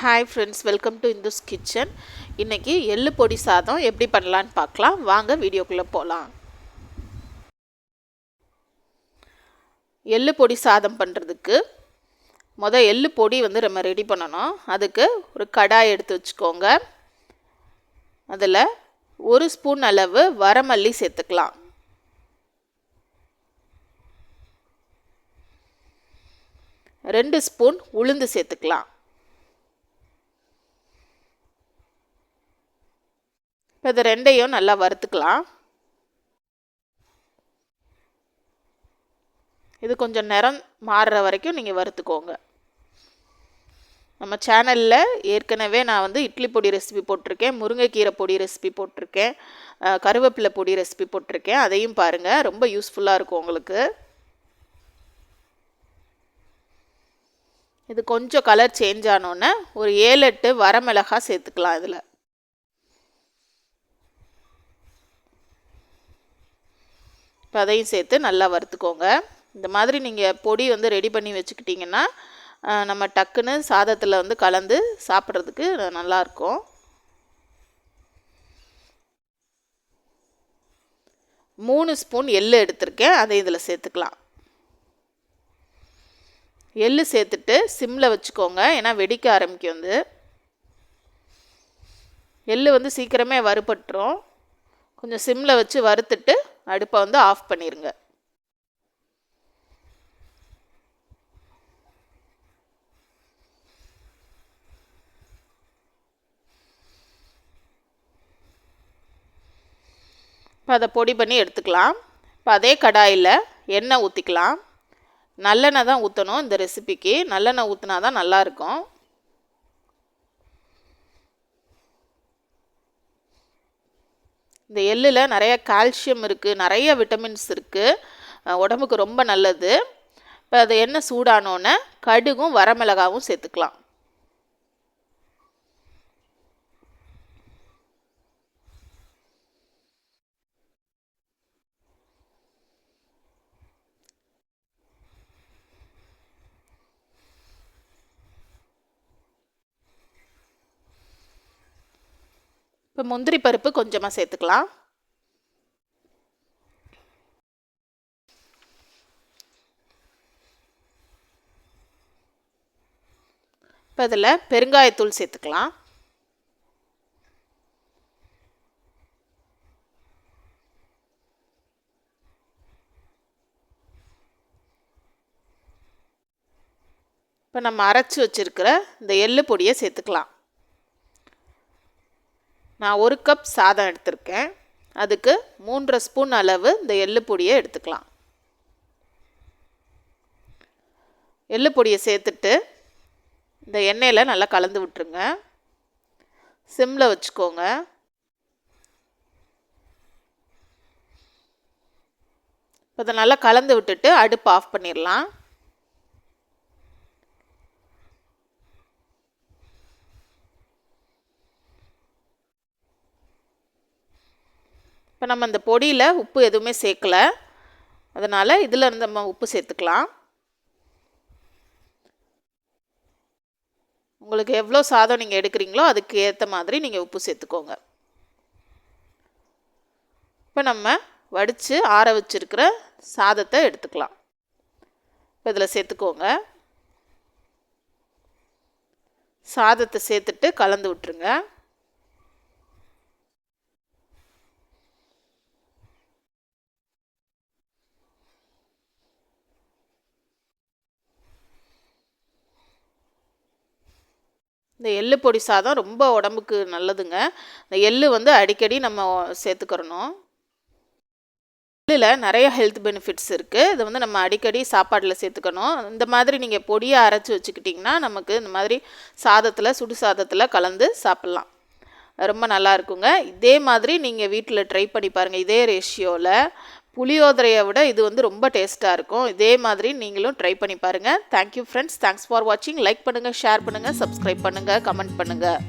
Hi friends welcome to Indus kitchen இன்றைக்கி எள்ளு பொடி சாதம் எப்படி பண்ணலான்னு பார்க்கலாம். வாங்க வீடியோக்குள்ளே போகலாம் எள்ளு பொடி சாதம் பண்ணுறதுக்கு மொதல் எள்ளு பொடி வந்து நம்ம ரெடி பண்ணணும். அதுக்கு ஒரு கடாய் எடுத்து வச்சுக்கோங்க. அதில் ஒரு ஸ்பூன் அளவு வரமல்லி சேர்த்துக்கலாம். ரெண்டு ஸ்பூன் உளுந்து சேர்த்துக்கலாம். இப்போ இது ரெண்டையும் நல்லா வறுத்துக்கலாம். இது கொஞ்சம் நிறம் மாறுற வரைக்கும் நீங்கள் வறுத்துக்கோங்க. நம்ம சேனலில் ஏற்கனவே நான் வந்து இட்லி பொடி ரெசிபி போட்டிருக்கேன் முருங்கைக்கீரை பொடி ரெசிபி போட்டிருக்கேன் கருவேப்பிலை பொடி ரெசிபி போட்டிருக்கேன். அதையும் பாருங்கள் ரொம்ப யூஸ்ஃபுல்லாக இருக்கும் உங்களுக்கு. இது கொஞ்சம் கலர் சேஞ்ச் ஆனோன்னே ஒரு ஏழு எட்டு வரமிளகா சேர்த்துக்கலாம் இதில். இப்போ அதையும் சேர்த்து நல்லா வறுத்துக்கோங்க. இந்த மாதிரி நீங்கள் பொடி வந்து ரெடி பண்ணி வச்சுக்கிட்டிங்கன்னா நம்ம டக்குன்னு சாதத்தில் வந்து கலந்து சாப்பிட்றதுக்கு நல்லாயிருக்கும் மூணு ஸ்பூன் எள் எடுத்திருக்கேன். அதை இதில் சேர்த்துக்கலாம். எள்ளு சேர்த்துட்டு சிம்மில் வச்சுக்கோங்க. ஏன்னா வெடிக்க ஆரம்பிக்கும் வந்து. எள் வந்து சீக்கிரமே வறுபட்டுரும். கொஞ்சம் சிம்மில் வச்சு வறுத்துட்டு அடுப்பை வந்து ஆஃப் பண்ணிடுங்க இப்போ அதை பொடி பண்ணி எடுத்துக்கலாம். இப்போ அதே கடாயில் எண்ணெய் ஊற்றிக்கலாம் நல்லெண்ணெய் தான் ஊற்றணும் இந்த ரெசிபிக்கு நல்லெண்ணெய் ஊற்றினா தான் நல்லாயிருக்கும் இந்த எள்ளில் நிறைய கால்சியம் இருக்குது நிறைய விட்டமின்ஸ் இருக்குது உடம்புக்கு ரொம்ப நல்லது. இப்போ அது எண்ணெய் சூடானோன்னே கடுகும் வரமிளகாவும் சேர்த்துக்கலாம். இப்போ முந்திரி பருப்பு கொஞ்சமாக சேர்த்துக்கலாம். இப்போ இதில் பெருங்காயத்தூள் சேர்த்துக்கலாம். இப்போ நம்ம அரைச்சி வச்சுருக்கிற இந்த எள்ளு பொடியை சேர்த்துக்கலாம். நான் ஒரு கப் சாதம் எடுத்திருக்கேன். அதுக்கு மூன்றரை ஸ்பூன் அளவு இந்த எள்ளு பொடியை எடுத்துக்கலாம். எள்ளு பொடியை சேர்த்துட்டு இந்த எண்ணெயில் நல்லா கலந்து விட்டுருங்க. சிம்மில் வச்சுக்கோங்க. இப்போ அதை நல்லா கலந்து விட்டுட்டு அடுப்பு ஆஃப் பண்ணிடலாம். இப்போ நம்ம அந்த பொடியில் உப்பு எதுவுமே சேர்க்கலை. அதனால் இதில் இருந்து நம்ம உப்பு சேர்த்துக்கலாம். உங்களுக்கு எவ்வளோ சாதம் நீங்கள் எடுக்கிறீங்களோ அதுக்கு ஏற்ற மாதிரி நீங்கள் உப்பு சேர்த்துக்கோங்க. இப்போ நம்ம வடித்து ஆற வச்சுருக்கிற சாதத்தை எடுத்துக்கலாம். இப்போ இதில் சேர்த்துக்கோங்க. சாதத்தை சேர்த்துட்டு கலந்து விட்டுருங்க. இந்த எள்ளு பொடி சாதம் ரொம்ப உடம்புக்கு நல்லதுங்க. இந்த எள்ளு வந்து அடிக்கடி நம்ம சேர்த்துக்கிறணும். எள்ளில் நிறைய ஹெல்த் பெனிஃபிட்ஸ் இருக்குது இதை வந்து நம்ம அடிக்கடி சாப்பாட்டில் சேர்த்துக்கணும். இந்த மாதிரி நீங்கள் பொடியை அரைச்சி வச்சுக்கிட்டிங்கன்னா நமக்கு இந்த மாதிரி சாதத்தில் சுடு சாதத்தில் கலந்து சாப்பிட்லாம். ரொம்ப நல்லா இருக்குங்க. இதே மாதிரி நீங்கள் வீட்டில் ட்ரை பண்ணி பாருங்கள் இதே ரேஷியோவில் புளியோதரையை விட இது வந்து ரொம்ப டேஸ்ட்டாக இருக்கும். இதே மாதிரி நீங்களும் ட்ரை பண்ணி பாருங்கள் thank you friends thanks for வாட்சிங் லைக் பண்ணுங்கள் ஷேர் பண்ணுங்கள் சப்ஸ்கிரைப் பண்ணுங்கள் கமெண்ட் பண்ணுங்கள்